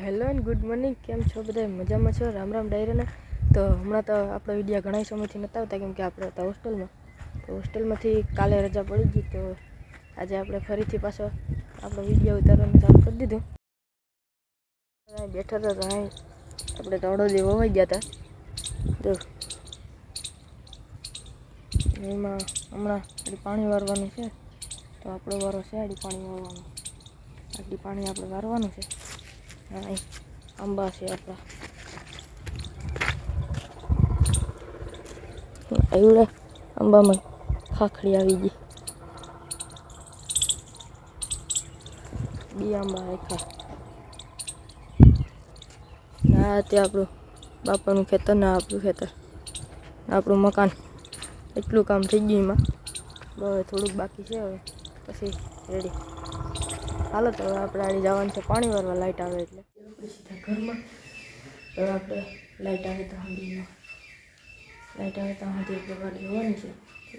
Hello and good morning. કેમ છો બધા મજામાં છો? રામ રામ ડાયરાને. તો હમણાં તો આપણો વીડિયો ઘણા સમયથી નહોતા આવતા, કેમ કે આપણે હતા હોસ્ટેલમાં. તો હોસ્ટેલમાંથી કાલે રજા પડી ગઈ, તો આજે આપણે ફરીથી પાછો આપણો વીડિયો ઉતારવાનું ચાલુ કરી દીધું. અહીં બેઠા હતા તો અહીં આપણે જે વવાઈ ગયા હતા. તો એમાં હમણાં આડી પાણી વારવાનું છે. તો આપણો વારો છે આડી પાણી વારવાનું. આટલી પાણી આપણે વારવાનું છે. હા, અહીં આંબા છે આપણા એવડે આંબામાં ખાખડી આવી ગઈ બી આંબા આખા ના તે આપણું બાપાનું ખેતર ના આપણું ખેતર આપણું મકાન એટલું કામ થઈ ગયું એમાં હવે થોડુંક બાકી છે હવે પછી રેડી હાલો તો આપણે આડી જવાનું છે. પાણી વારવા લાઇટ આવે એટલે. આપણે સીધા ઘરમાં હવે આપણે લાઇટ આવે તો હાંડીમાં. લાઈટ આવે તો હાંડી એટલે વાટ જોવાની છે.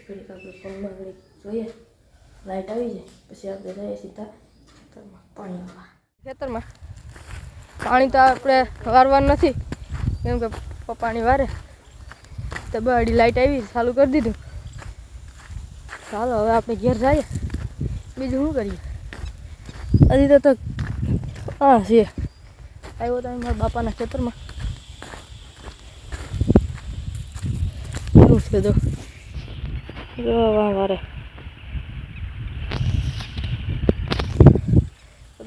ઘડીક આપણે ફોનમાં ઘડીક જોઈએ. લાઈટ આવી જાય. પછી આપણે જઈએ સીધા ખેતરમાં પાણી વારવા ખેતરમાં? પાણી તો આપણે વારવાનું નથી. કેમ કે પપ્પા પાણી વારે. તો બહાડી લાઈટ આવી ચાલુ કરી દીધું. ચાલો હવે આપણે ઘેર જઈએ. બીજું શું કરીએ? હજી તો હા છે આવ્યો તમે મારા બાપાના ખેતરમાં. એવું છે જો વાહ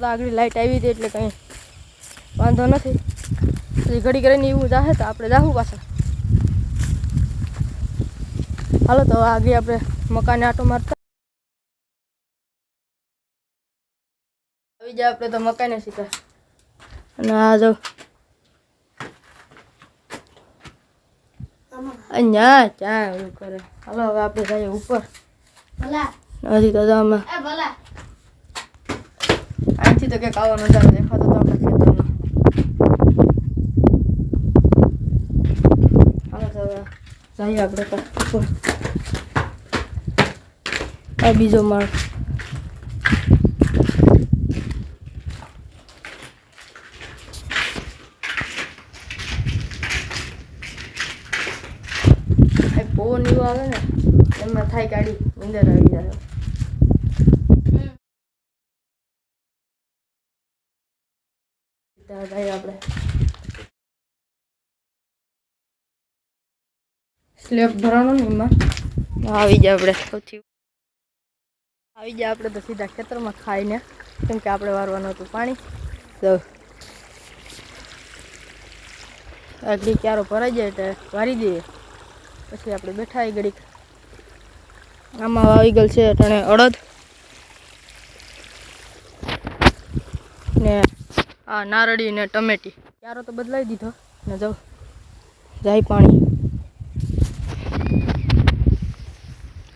આગળ લાઈટ આવી હતી એટલે કંઈ વાંધો નથી. પછી ઘડી કરીને એવું જાહે તો આપણે જાહું પાછા. હાલો, તો આગળ આપણે મકાને આટો મારતા આવી જાય આપણે તો મકાઈને સીધા. અને આ જો. અહીંયા ચા એવું કરે. હાલો હવે આપણે જઈએ ઉપર. હજી તો ભલા. અહીંથી તો કંઈક આવો નજારો દેખાતો તો આપણા ખેતરનો હાલો હવે જઈએ આપણે ઉપર. આ બીજો માળ. આ નીવ આવે ને, એમાં થાય કાઢી નીંદર આવી જાય. આપણે. સ્લેબ ભરવાનું ને એમાં. આવી જાય આપણે સૌથી. આવી જાય આપણે તો સીધા ખેતરમાં ખાઈને, કેમ કે આપણે વારવાનું હતું પાણી. તો આગળ ક્યારો ભરાઈ જાય એટલે વારી દઈએ. પછી આપણે બેઠા આવી ઘડીક. આમાં આવી ગયેલ છે તણે અડદ. ને આ નારળી ને ટમેટી. ક્યારો તો બદલાઈ દીધો. ને જો, જાય પાણી.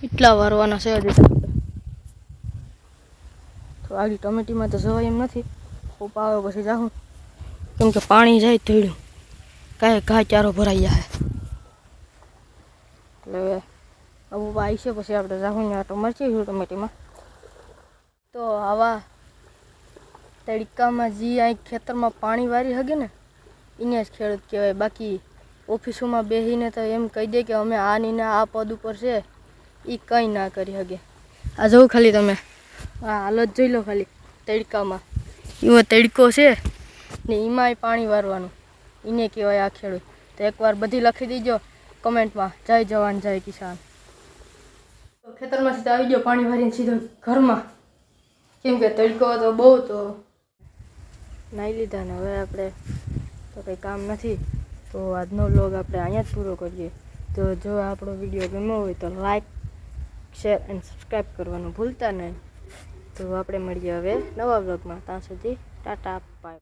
એટલા વારવાના છે હજી તો. આગળ ટમેટીમાં તો જવાય એમ નથી. પપ્પા આવે પછી જાઉં કેમ કે પાણી જાય થોડું કાંઈ ઘા ચારો ભરાઈ જાય એટલે આવું આવી છે પછી આપણે જાઉં ને આટો મરચી છું ટમેટીમાં તો આવા તડકામાં જે અહીં ખેતરમાં પાણી વારી હગે ને એને જ ખેડૂત કહેવાય. બાકી ઓફિસોમાં બેસીને તો એમ કહી દે કે અમે આ નીને આ પદ ઉપર છે એ કંઈ ના કરી શકે આ જોઉં ખાલી તમે. આ હાલત જોઈ લો ખાલી તડકામાં. એવો તડકો છે ને એમાંય પાણી વારવાનું. એને કહેવાય આ ખેડૂત. તો એકવાર બધી લખી દીજો. કમેન્ટમાં. જય જવાન જય કિસાન. ખેતરમાં સીધા આવી ગયો પાણી ભરીને સીધો ઘરમાં. કેમ કે તડકો તો બહુ તો નાહી લીધા ને હવે આપણે તો કંઈ કામ નથી. તો આજનો વ્લોગ આપણે અહીંયા જ પૂરો કરીએ. તો જો આપણો વીડિયો ગમ્યો હોય તો લાઈક શેર એન્ડ સબસ્ક્રાઈબ કરવાનું ભૂલતા નહીં. તો આપણે મળીએ હવે નવા વ્લોગમાં ત્યાં સુધી ટાટા બાય